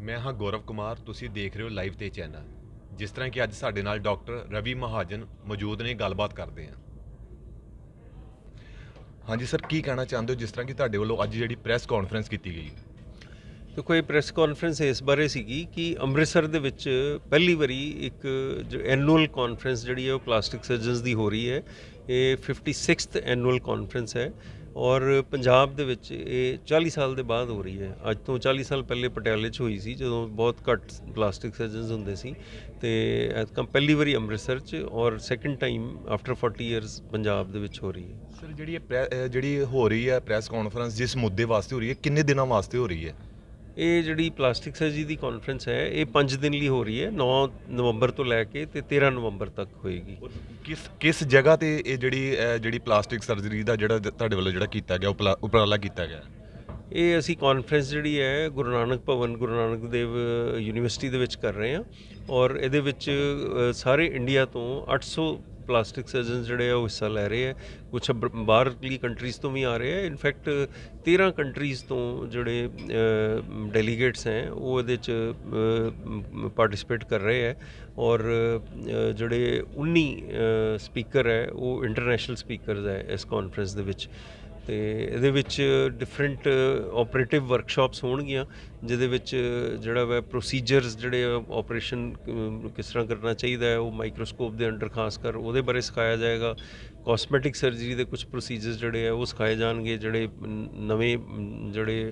ਮੈਂ ਹਾਂ ਗੌਰਵ ਕੁਮਾਰ, ਤੁਸੀਂ ਦੇਖ ਰਹੇ ਹੋ ਲਾਈਵ ਤੇ ਚੈਨਲ। ਜਿਸ ਤਰ੍ਹਾਂ ਕਿ ਅੱਜ ਸਾਡੇ ਨਾਲ ਡਾਕਟਰ ਰਵੀ ਮਹਾਜਨ ਮੌਜੂਦ ਨੇ, ਗੱਲਬਾਤ ਕਰਦੇ ਹਾਂ। ਹਾਂਜੀ ਸਰ, ਕੀ ਕਹਿਣਾ ਚਾਹੁੰਦੇ ਹੋ? ਜਿਸ ਤਰ੍ਹਾਂ ਕਿ ਤੁਹਾਡੇ ਵੱਲੋਂ ਅੱਜ ਜਿਹੜੀ ਪ੍ਰੈਸ ਕਾਨਫਰੰਸ ਕੀਤੀ ਗਈ। ਦੇਖੋ, ਇਹ ਪ੍ਰੈਸ ਕਾਨਫਰੰਸ ਇਸ ਬਾਰੇ ਸੀਗੀ ਕਿ ਅੰਮ੍ਰਿਤਸਰ ਦੇ ਵਿੱਚ ਪਹਿਲੀ ਵਾਰੀ ਇੱਕ ਜੋ ਐਨੂਅਲ ਕਾਨਫਰੰਸ ਜਿਹੜੀ ਹੈ, ਉਹ ਪਲਾਸਟਿਕ ਸਰਜਨਸ ਦੀ ਹੋ ਰਹੀ ਹੈ। ਇਹ 56th ਐਨੂਅਲ ਕਾਨਫਰੰਸ ਹੈ। ਔਰ ਪੰਜਾਬ ਦੇ ਵਿੱਚ ਇਹ 40 ਸਾਲ ਦੇ ਬਾਅਦ ਹੋ ਰਹੀ ਹੈ। ਅੱਜ ਤੋਂ 40 ਸਾਲ ਪਹਿਲੇ ਪਟਿਆਲੇ 'ਚ ਹੋਈ ਸੀ, ਜਦੋਂ ਬਹੁਤ ਘੱਟ ਪਲਾਸਟਿਕ ਸਰਜਨਸ ਹੁੰਦੇ ਸੀ ਤੇ ਐਤਕਾਂ ਪਹਿਲੀ ਵਾਰੀ ਅੰਮ੍ਰਿਤਸਰ 'ਚ ਔਰ second time after 40 years Punjab ਦੇ ਵਿੱਚ ਹੋ ਰਹੀ ਹੈ। ਸਰ, ਜਿਹੜੀ ਇਹ ਪ੍ਰੈ- ਅਹ ਜਿਹੜੀ ਹੋ ਰਹੀ ਹੈ ਪ੍ਰੈਸ ਕਾਨਫਰੰਸ ਜਿਸ ਮੁੱਦੇ ਵਾਸਤੇ ਹੋ ਰਹੀ ਹੈ, ਕਿੰਨੇ ਦਿਨਾਂ ਵਾਸਤੇ ਹੋ ਰਹੀ ਹੈ? ਇਹ ਜਿਹੜੀ ਪਲਾਸਟਿਕ ਸਰਜਰੀ ਦੀ ਕਾਨਫਰੰਸ ਹੈ ਇਹ 5 ਦਿਨ ਲਈ ਹੋ ਰਹੀ ਹੈ 9 ਨਵੰਬਰ ਤੋਂ ਲੈ ਕੇ ਤੇ 13 ਨਵੰਬਰ ਤੱਕ ਹੋਏਗੀ। ਕਿਸ ਕਿਸ ਜਗ੍ਹਾ ਤੇ ਇਹ ਜਿਹੜੀ ਜਿਹੜੀ ਪਲਾਸਟਿਕ ਸਰਜਰੀ ਦਾ ਜਿਹੜਾ ਤੁਹਾਡੇ ਵੱਲੋਂ ਜਿਹੜਾ ਕੀਤਾ ਗਿਆ ਉਪਰਾਲਾ ਕੀਤਾ ਗਿਆ? ਇਹ ਅਸੀਂ ਕਾਨਫਰੰਸ ਜਿਹੜੀ ਹੈ ਗੁਰੂ ਨਾਨਕ ਭਵਨ ਗੁਰੂ ਨਾਨਕ ਦੇਵ ਯੂਨੀਵਰਸਿਟੀ ਦੇ ਵਿੱਚ ਕਰ ਰਹੇ ਹਾਂ ਔਰ ਇਹਦੇ ਵਿੱਚ ਸਾਰੇ ਇੰਡੀਆ ਤੋਂ 800 ਪਲਾਸਟਿਕ ਸਰਜਨ ਜਿਹੜੇ ਆ, ਉਹ ਹਿੱਸਾ ਲੈ ਰਹੇ ਆ। ਕੁਝ ਬਾਹਰਲੀ ਕੰਟਰੀਜ਼ ਤੋਂ ਵੀ ਆ ਰਹੇ ਆ। ਇਨਫੈਕਟ 13 ਕੰਟਰੀਜ਼ ਤੋਂ ਜਿਹੜੇ ਡੈਲੀਗੇਟਸ ਹੈ, ਉਹ ਇਹਦੇ ਚ ਪਾਰਟਿਸਿਪੇਟ ਕਰ ਰਹੇ ਆ। ਔਰ ਜਿਹੜੇ 19 ਸਪੀਕਰ ਹੈ, ਉਹ ਇੰਟਰਨੈਸ਼ਨਲ ਸਪੀਕਰਸ ਹੈ ਇਸ ਕਾਨਫਰੰਸ ਦੇ ਵਿੱਚ। ਤੇ ਇਹਦੇ ਵਿੱਚ ਡਿਫਰੈਂਟ ਆਪਰੇਟਿਵ ਵਰਕਸ਼ਾਪਸ ਹੋਣਗੀਆਂ, ਜਿਹਦੇ ਵਿੱਚ ਜਿਹੜਾ ਵਾ ਪ੍ਰੋਸੀਜਰਸ ਜਿਹੜੇ ਆਪਰੇਸ਼ਨ ਕਿਸ ਤਰ੍ਹਾਂ ਕਰਨਾ ਚਾਹੀਦਾ ਹੈ, ਉਹ ਮਾਈਕਰੋਸਕੋਪ ਦੇ ਅੰਡਰ ਖਾਸ ਕਰ ਉਹਦੇ ਬਾਰੇ ਸਿਖਾਇਆ ਜਾਏਗਾ। ਕਾਸਮੈਟਿਕ ਸਰਜਰੀ ਦੇ ਕੁਝ ਪ੍ਰੋਸੀਜਰਸ ਜਿਹੜੇ ਆ, ਉਹ ਸਿਖਾਏ ਜਾਣਗੇ, ਜਿਹੜੇ ਨਵੇਂ ਜਿਹੜੇ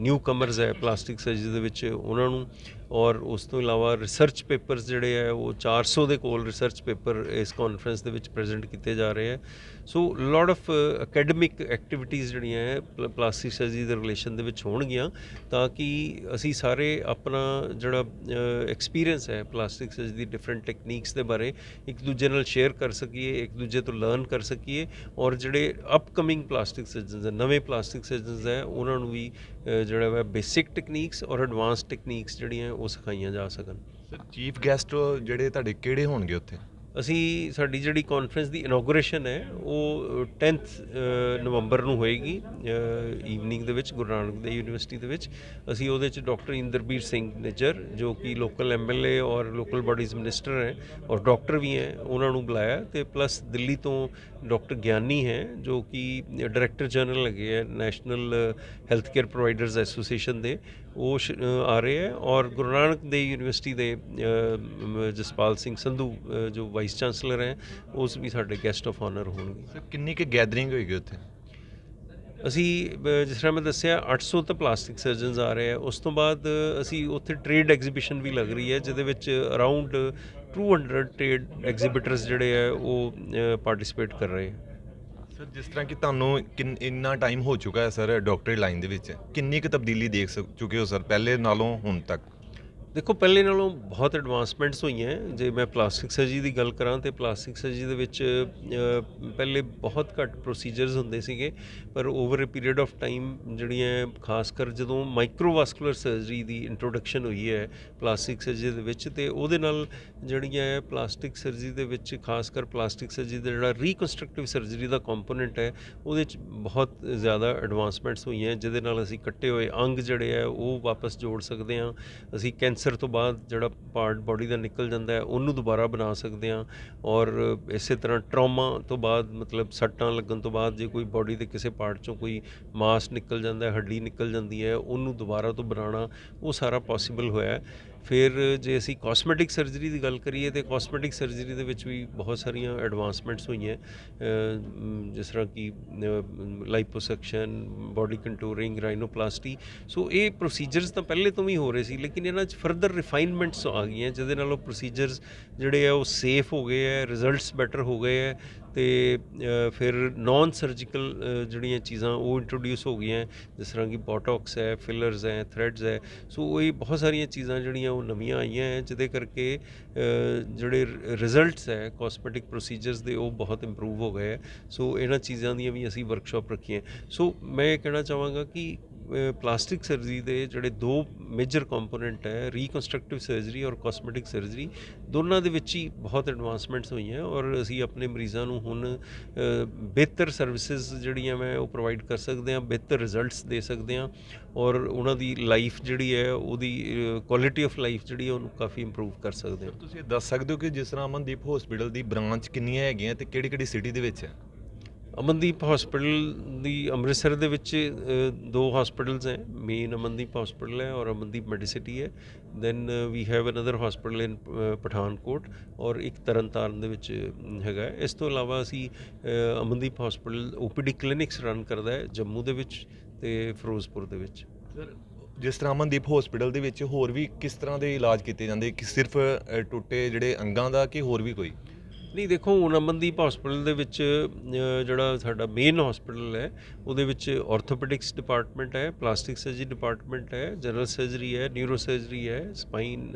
ਨਿਊ ਕਮਰਸ ਹੈ ਪਲਾਸਟਿਕ ਸਰਜਰੀ ਦੇ ਵਿੱਚ ਉਹਨਾਂ ਨੂੰ। ਔਰ ਉਸ ਤੋਂ ਇਲਾਵਾ ਰਿਸਰਚ ਪੇਪਰਸ ਜਿਹੜੇ ਆ, ਉਹ 400 ਦੇ ਕੋਲ ਰਿਸਰਚ ਪੇਪਰ ਇਸ ਕਾਨਫਰੰਸ ਦੇ ਵਿੱਚ ਪ੍ਰੈਜ਼ੈਂਟ ਕੀਤੇ ਜਾ ਰਹੇ ਆ। So lot of academic activities ਜਿਹੜੀਆਂ ਹੈ ਪਲਾਸਟਿਕ ਸਰਜਰੀ ਦੇ ਰਿਲੇਸ਼ਨ ਦੇ ਵਿੱਚ ਹੋਣਗੀਆਂ, ਤਾਂ ਕਿ ਅਸੀਂ ਸਾਰੇ ਆਪਣਾ ਜਿਹੜਾ ਐਕਸਪੀਰੀਅੰਸ ਹੈ ਪਲਾਸਟਿਕ ਸਰਜਰੀ ਦੀ ਡਿਫਰੈਂਟ ਟੈਕਨੀਕਸ ਦੇ ਬਾਰੇ ਇੱਕ ਦੂਜੇ ਨਾਲ ਸ਼ੇਅਰ ਕਰ ਸਕੀਏ, ਇੱਕ ਦੂਜੇ ਤੋਂ ਲਰਨ ਕਰ ਸਕੀਏ ਔਰ ਜਿਹੜੇ ਅਪਕਮਿੰਗ ਪਲਾਸਟਿਕ ਸਰਜਨਸ ਨਵੇਂ ਪਲਾਸਟਿਕ ਸਰਜਨਸ ਹੈ, ਉਹਨਾਂ ਨੂੰ ਵੀ ਜਿਹੜਾ ਵਾ ਬੇਸਿਕ ਟੈਕਨੀਕਸ ਔਰ ਐਡਵਾਂਸ ਟੈਕਨੀਕਸ ਜਿਹੜੀਆਂ ਉਹ ਸਿਖਾਈਆਂ ਜਾ ਸਕਣ। ਸਰ ਚੀਫ ਗੈਸਟ ਜਿਹੜੇ ਤੁਹਾਡੇ ਕਿਹੜੇ ਹੋਣਗੇ ਉੱਥੇ? ਅਸੀਂ ਸਾਡੀ ਜਿਹੜੀ ਕਾਨਫਰੰਸ ਦੀ ਇਨੋਗ੍ਰੇਸ਼ਨ ਹੈ, ਉਹ 10th ਨਵੰਬਰ ਨੂੰ ਹੋਏਗੀ ਈਵਨਿੰਗ ਦੇ ਵਿੱਚ, ਗੁਰੂ ਨਾਨਕ ਦੇਵ ਯੂਨੀਵਰਸਿਟੀ ਦੇ ਵਿੱਚ। ਅਸੀਂ ਉਹਦੇ ਚ ਡਾਕਟਰ ਇੰਦਰਬੀਰ ਸਿੰਘ ਨਿੱਜਰ, ਜੋ ਕਿ ਲੋਕਲ ਐਮਐਲਏ ਔਰ ਲੋਕਲ ਬਾਡੀਜ਼ ਮਿਨਿਸਟਰ ਹੈ, ਔਰ ਡਾਕਟਰ ਵੀ ਹੈ, ਉਹਨਾਂ ਨੂੰ ਬੁਲਾਇਆ ਤੇ ਪਲੱਸ ਦਿੱਲੀ ਤੋਂ ਡਾਕਟਰ ਗਿਆਨੀ ਹੈ, ਜੋ ਕਿ ਡਾਇਰੈਕਟਰ ਜਨਰਲ ਹੈਗੇ ਹੈ national health care providers association ਦੇ। ਉਹ ਆ ਰਹੇ ਹੈ ਔਰ ਗੁਰੂ ਨਾਨਕ ਦੇਵ ਯੂਨੀਵਰਸਿਟੀ ਦੇ ਜਸਪਾਲ ਸਿੰਘ ਸੰਧੂ ਜੋ ਵਾਈਸ ਚਾਂਸਲਰ ਹੈ ਉਸ ਵੀ ਸਾਡੇ ਗੈਸਟ ਆਫ ਆਨਰ ਹੋਣਗੇ। ਸਰ ਕਿੰਨੀ ਕੁ ਗੈਦਰਿੰਗ ਹੋਏਗੀ ਉੱਥੇ? ਅਸੀਂ ਜਿਸ ਤਰ੍ਹਾਂ ਮੈਂ ਦੱਸਿਆ 800 ਤਾਂ ਪਲਾਸਟਿਕ ਸਰਜਨਸ ਆ ਰਹੇ ਆ ਉਸ ਤੋਂ ਬਾਅਦ ਅਸੀਂ ਉੱਥੇ ਟ੍ਰੇਡ ਐਗਜ਼ੀਬਿਸ਼ਨ ਵੀ ਲੱਗ ਰਹੀ ਹੈ ਜਿਹਦੇ ਵਿੱਚ ਅਰਾਊਂਡ 200 ਟ੍ਰੇਡ ਐਗਜ਼ੀਬਿਟਰਸ ਜਿਹੜੇ ਆ ਉਹ ਪਾਰਟਿਸਿਪੇਟ ਕਰ ਰਹੇ ਆ ਸਰ, ਜਿਸ ਤਰ੍ਹਾਂ ਕਿ ਤੁਹਾਨੂੰ ਕਿੰਨ- ਇੰਨਾ ਟਾਈਮ ਹੋ ਚੁੱਕਾ ਹੈ, ਸਰ ਡਾਕਟਰੀ ਲਾਈਨ ਦੇ ਵਿੱਚ, ਕਿੰਨੀ ਕੁ ਤਬਦੀਲੀ ਦੇਖ ਸਕ- ਚੁੱਕੇ ਹੋ, ਸਰ, ਪਹਿਲੇ ਨਾਲੋਂ ਹੁਣ ਤੱਕ? ਦੇਖੋ, ਪਹਿਲੇ ਨਾਲੋਂ ਬਹੁਤ ਐਡਵਾਂਸਮੈਂਟਸ ਹੋਈਆਂ ਜੇ ਮੈਂ ਪਲਾਸਟਿਕ ਸਰਜਰੀ ਦੀ ਗੱਲ ਕਰਾਂ ਤੇ ਪਲਾਸਟਿਕ ਸਰਜਰੀ ਦੇ ਵਿੱਚ ਪਹਿਲੇ ਬਹੁਤ ਘੱਟ ਪ੍ਰੋਸੀਜਰਸ ਹੁੰਦੇ ਸੀਗੇ, ਪਰ over a period of time ਜਿਹੜੀਆਂ ਖਾਸ ਕਰ ਜਦੋਂ ਮਾਈਕਰੋਵਾਸਕੂਲਰ ਸਰਜਰੀ ਦੀ ਇੰਟਰੋਡਕਸ਼ਨ ਹੋਈ ਹੈ ਪਲਾਸਟਿਕ ਸਰਜਰੀ ਦੇ ਵਿੱਚ, ਤੇ ਉਹਦੇ ਨਾਲ ਜਿਹੜੀਆਂ ਪਲਾਸਟਿਕ ਸਰਜਰੀ ਦੇ ਵਿੱਚ, ਖਾਸ ਕਰ ਪਲਾਸਟਿਕ ਸਰਜਰੀ ਦਾ ਜਿਹੜਾ ਰੀਕਨਸਟਰਕਟਿਵ ਸਰਜਰੀ ਦਾ ਕੰਪੋਨੈਂਟ ਹੈ, ਉਹਦੇ ਚ ਬਹੁਤ ਜ਼ਿਆਦਾ ਐਡਵਾਂਸਮੈਂਟਸ ਹੋਈਆਂ ਜਿਹਦੇ ਨਾਲ ਅਸੀਂ ਕੱਟੇ ਹੋਏ ਅੰਗ ਜਿਹੜੇ ਆ ਉਹ ਵਾਪਸ ਜੋੜ ਸਕਦੇ ਹਾਂ। ਅਸੀਂ ਕੈਂਸਰ ਤੋਂ ਬਾਅਦ ਜਿਹੜਾ ਪਾਰਟ ਬਾਡੀ ਦਾ ਨਿਕਲ ਜਾਂਦਾ ਹੈ, ਉਹਨੂੰ ਦੁਬਾਰਾ ਬਣਾ ਸਕਦੇ ਹਾਂ ਔਰ ਇਸੇ ਤਰ੍ਹਾਂ ਟਰਾਮਾ ਤੋਂ ਬਾਅਦ ਮਤਲਬ ਸੱਟਾਂ ਲੱਗਣ ਤੋਂ ਬਾਅਦ ਜੇ ਕੋਈ ਬਾਡੀ ਦੇ ਕਿਸੇ ਪਾਰਟ ਚੋਂ ਕੋਈ ਮਾਸ ਨਿਕਲ ਜਾਂਦਾ ਹੈ, ਹੱਡੀ ਨਿਕਲ ਜਾਂਦੀ ਹੈ, ਉਹਨੂੰ ਦੁਬਾਰਾ ਤੋਂ ਬਣਾਉਣਾ ਉਹ ਸਾਰਾ ਪੋਸੀਬਲ ਹੋਇਆ ਫਿਰ ਜੇ ਅਸੀਂ ਕਾਸਮੈਟਿਕ ਸਰਜਰੀ ਦੀ ਗੱਲ ਕਰੀਏ ਤੇ ਕਾਸਮੈਟਿਕ ਸਰਜਰੀ ਦੇ ਵਿੱਚ ਵੀ ਬਹੁਤ ਸਾਰੀਆਂ ਐਡਵਾਂਸਮੈਂਟਸ ਹੋਈਆਂ ਜਿਸ ਤਰ੍ਹਾਂ ਕਿ ਲਾਈਪੋਸੈਕਸ਼ਨ ਬਾਡੀ ਕੰਟੂਰਿੰਗ ਰਾਈਨੋਪਲਾਸਟੀ ਸੋ ਇਹ ਪ੍ਰੋਸੀਜਰਸ ਤਾਂ ਪਹਿਲੇ ਤੋਂ ਵੀ ਹੋ ਰਹੇ ਸੀ, ਲੇਕਿਨ ਇਹਨਾਂ 'ਚ ਫਰਦਰ ਰਿਫਾਈਨਮੈਂਟਸ ਆ ਗਈਆਂ, ਜਿਹਦੇ ਨਾਲ ਉਹ ਪ੍ਰੋਸੀਜਰਸ ਜਿਹੜੇ ਆ ਉਹ ਸੇਫ ਹੋ ਗਏ ਆ ਰਿਜ਼ਲਟਸ ਬੈਟਰ ਹੋ ਗਏ ਆ ਤੇ ਫਿਰ ਨਾਨ ਸਰਜੀਕਲ ਜਿਹੜੀਆਂ ਚੀਜ਼ਾਂ ਉਹ ਇੰਟਰੋਡਿਊਸ ਹੋ ਗਈਆਂ ਜਿਸ ਤਰ੍ਹਾਂ ਕਿ ਬੋਟੌਕਸ ਹੈ ਫਿਲਰਸ ਹੈ ਥ੍ਰੈਡਸ ਹੈ, ਸੋ ਇਹ ਬਹੁਤ ਸਾਰੀਆਂ ਚੀਜ਼ਾਂ ਜਿਹੜੀਆਂ ਉਹ ਨਵੀਆਂ ਆਈਆਂ ਹੈ, ਜਿਹਦੇ ਕਰਕੇ ਜਿਹੜੇ ਰਿਜ਼ਲਟਸ ਹੈ ਕਾਸਮੈਟਿਕ ਪ੍ਰੋਸੀਜਰਸ ਦੇ ਉਹ ਬਹੁਤ ਇੰਪਰੂਵ ਹੋ ਗਏ ਹੈ, ਸੋ ਇਹਨਾਂ ਚੀਜ਼ਾਂ ਦੀਆਂ ਵੀ ਅਸੀਂ ਵਰਕਸ਼ਾਪ ਰੱਖੀਆਂ ਸੋ ਮੈਂ ਇਹ ਕਹਿਣਾ ਚਾਹਾਂਗਾ ਕਿ ਪਲਾਸਟਿਕ ਸਰਜਰੀ ਦੇ ਜਿਹੜੇ ਦੋ ਮੇਜਰ ਕੰਪੋਨੈਂਟ ਹੈ ਰੀਕਨਸਟਰਕਟਿਵ ਸਰਜਰੀ ਔਰ ਕਾਸਮੈਟਿਕ ਸਰਜਰੀ ਦੋਨਾਂ ਦੇ ਵਿੱਚ ਹੀ ਬਹੁਤ ਐਡਵਾਂਸਮੈਂਟਸ ਹੋਈਆਂ ਔਰ ਅਸੀਂ ਆਪਣੇ ਮਰੀਜ਼ਾਂ ਨੂੰ ਹੁਣ ਬਿਹਤਰ ਸਰਵਿਸਿਜ਼ ਜਿਹੜੀਆਂ ਮੈਂ ਉਹ ਪ੍ਰੋਵਾਈਡ ਕਰ ਸਕਦੇ ਹਾਂ ਬਿਹਤਰ ਰਿਜ਼ਲਟਸ ਦੇ ਸਕਦੇ ਹਾਂ ਔਰ ਉਹਨਾਂ ਦੀ ਲਾਈਫ ਜਿਹੜੀ ਹੈ ਉਹਦੀ ਕੁਆਲਿਟੀ ਆਫ ਲਾਈਫ ਜਿਹੜੀ ਹੈ ਉਹਨੂੰ ਕਾਫੀ ਇੰਪਰੂਵ ਕਰ ਸਕਦੇ ਹਾਂ ਤੁਸੀਂ ਦੱਸ ਸਕਦੇ ਹੋ ਕਿ ਜਿਸ ਤਰ੍ਹਾਂ ਅਮਨਦੀਪ ਹਸਪੀਟਲ ਦੀ ਬ੍ਰਾਂਚ ਕਿੰਨੀਆਂ ਹੈਗੀਆਂ ਤੇ ਕਿਹੜੀ ਕਿਹੜੀ ਸਿਟੀ ਦੇ ਵਿੱਚ ਹੈ ਅਮਨਦੀਪ ਹਸਪੀਟਲ ਦੀ ਅੰਮ੍ਰਿਤਸਰ ਦੇ ਵਿੱਚ ਦੋ ਹਸਪੀਟਲਸ ਹੈ। ਮੇਨ ਅਮਨਦੀਪ ਹਸਪੀਟਲ ਹੈ ਔਰ ਅਮਨਦੀਪ ਮੈਡੀਸਿਟੀ ਹੈ। Then we have another hospital in Pathankot ਔਰ ਇੱਕ ਤਰਨਤਾਰਨ ਦੇ ਵਿੱਚ ਹੈਗਾ ਇਸ ਤੋਂ ਇਲਾਵਾ ਅਸੀਂ ਅ, Amandeep hospital OPD clinics run ਕਰਦਾ ਹੈ ਜੰਮੂ ਦੇ ਵਿੱਚ ਤੇ ਫਿਰੋਜ਼ਪੁਰ ਦੇ ਵਿੱਚ। ਸਰ ਜਿਸ ਤਰ੍ਹਾਂ ਅਮਨਦੀਪ ਹਸਪੀਟਲ ਦੇ ਵਿੱਚ ਹੋਰ ਵੀ ਕਿਸ ਤਰ੍ਹਾਂ ਦੇ ਇਲਾਜ ਕੀਤੇ ਜਾਂਦੇ? ਕਿ ਸਿਰਫ ਟੁੱਟੇ ਜਿਹੜੇ ਅੰਗਾਂ ਦਾ ਕਿ ਹੋਰ ਵੀ ਕੋਈ? ਨਹੀਂ ਦੇਖੋ ਹੁਣ ਅਮਨਦੀਪ ਹਸਪੀਟਲ ਦੇ ਵਿੱਚ ਜਿਹੜਾ ਸਾਡਾ ਮੇਨ ਹਸਪੀਟਲ ਹੈ ਉਹਦੇ ਵਿੱਚ ਆਰਥੋਪੈਡਿਕਸ ਡਿਪਾਰਟਮੈਂਟ ਹੈ ਪਲਾਸਟਿਕ ਸਰਜਰੀ ਡਿਪਾਰਟਮੈਂਟ ਹੈ ਜਨਰਲ ਸਰਜਰੀ ਹੈ ਨਿਊਰੋ ਸਰਜਰੀ ਹੈ ਸਪਾਈਨ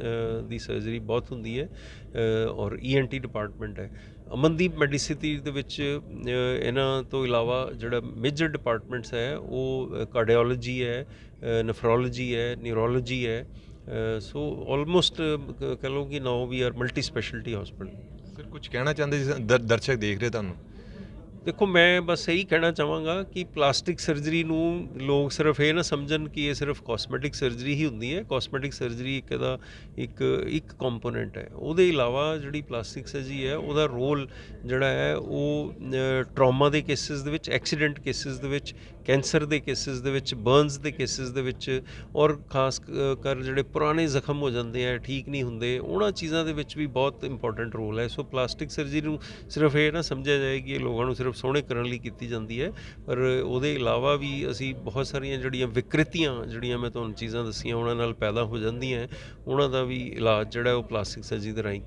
ਦੀ ਸਰਜਰੀ ਬਹੁਤ ਹੁੰਦੀ ਹੈ ਅ, ਔਰ ਈਐਨਟੀ ਡਿਪਾਰਟਮੈਂਟ ਹੈ। ਅਮਨਦੀਪ ਮੈਡੀਸਿਟੀ ਦੇ ਵਿੱਚ ਇਹਨਾਂ ਤੋਂ ਇਲਾਵਾ ਜਿਹੜਾ ਮੇਜਰ ਡਿਪਾਰਟਮੈਂਟਸ ਹੈ ਉਹ ਕਾਰਡੀਓਲੋਜੀ ਹੈ ਨੈਫਰੋਲੋਜੀ ਹੈ ਨਿਊਰੋਲੋਜੀ ਹੈ ਸੋ ਆਲਮੋਸਟ ਕਹ ਲਓ ਕਿ now we are multi specialty hospital sir ਕੁਝ ਕਹਿਣਾ ਚਾਹੁੰਦੇ ਜਿਸ- ਦਰ- ਦਰਸ਼ਕ ਦੇਖ ਰਹੇ ਤੁਹਾਨੂੰ? ਦੇਖੋ, ਮੈਂ ਬਸ ਇਹੀ ਕਹਿਣਾ ਚਾਹਾਂਗਾ ਕਿ ਪਲਾਸਟਿਕ ਸਰਜਰੀ ਨੂੰ ਲੋਕ ਸਿਰਫ ਇਹ ਨਾ ਸਮਝਣ ਕਿ ਇਹ ਸਿਰਫ ਕਾਸਮੈਟਿਕ ਸਰਜਰੀ ਹੀ ਹੁੰਦੀ ਹੈ। ਕਾਸਮੈਟਿਕ ਸਰਜਰੀ ਇੱਕ ਇਹਦਾ ਇੱਕ ਇੱਕ ਕੰਪੋਨੈਂਟ ਹੈ। ਉਹਦੇ ਇਲਾਵਾ ਜਿਹੜੀ ਪਲਾਸਟਿਕ ਸਰਜਰੀ ਹੈ, ਉਹਦਾ ਰੋਲ ਜਿਹੜਾ ਹੈ, ਉਹ ਟਰਾਮਾ ਦੇ ਕੇਸਿਸ ਦੇ ਵਿੱਚ, ਐਕਸੀਡੈਂਟ ਕੇਸਿਸ ਦੇ ਵਿੱਚ, ਕੈਂਸਰ ਦੇ ਕੇਸਿਸ ਦੇ ਵਿੱਚ ਬਰਨਸ ਦੇ ਕੇਸਿਸ ਦੇ ਵਿੱਚ ਔਰ ਖਾਸ ਕਰ ਜਿਹੜੇ ਪੁਰਾਣੇ ਜ਼ਖਮ ਹੋ ਜਾਂਦੇ ਆ, ਠੀਕ ਨਹੀਂ ਹੁੰਦੇ, ਉਹਨਾਂ ਚੀਜ਼ਾਂ ਦੇ ਵਿੱਚ ਵੀ ਬਹੁਤ ਇੰਪੋਰਟੈਂਟ ਰੋਲ ਹੈ। ਸੋ ਪਲਾਸਟਿਕ ਸਰਜਰੀ ਨੂੰ ਸਿਰਫ ਇਹ ਨਾ ਸਮਝਿਆ ਜਾਏ ਕਿ ਇਹ ਲੋਕਾਂ ਨੂੰ ਸਿਰਫ ਸੋਹਣੇ ਕਰਨ ਲਈ ਕੀਤੀ ਜਾਂਦੀ ਹੈ। ਪਰ ਉਹਦੇ ਇਲਾਵਾ ਵੀ ਅਸੀਂ ਬਹੁਤ ਸਾਰੀਆਂ ਜਿਹੜੀਆਂ ਵਿਕ੍ਰਿਤੀਆਂ, ਜਿਹੜੀਆਂ ਮੈਂ ਤੁਹਾਨੂੰ ਚੀਜ਼ਾਂ ਦੱਸੀਆਂ, ਉਹਨਾਂ ਨਾਲ ਪੈਦਾ ਹੋ ਜਾਂਦੀਆਂ ਉਹਨਾਂ ਦਾ ਵੀ ਇਲਾਜ ਜਿਹੜਾ ਉਹ ਪਲਾਸਟਿਕ ਸਰਜਰੀ ਦੇ ਰਾਹੀਂ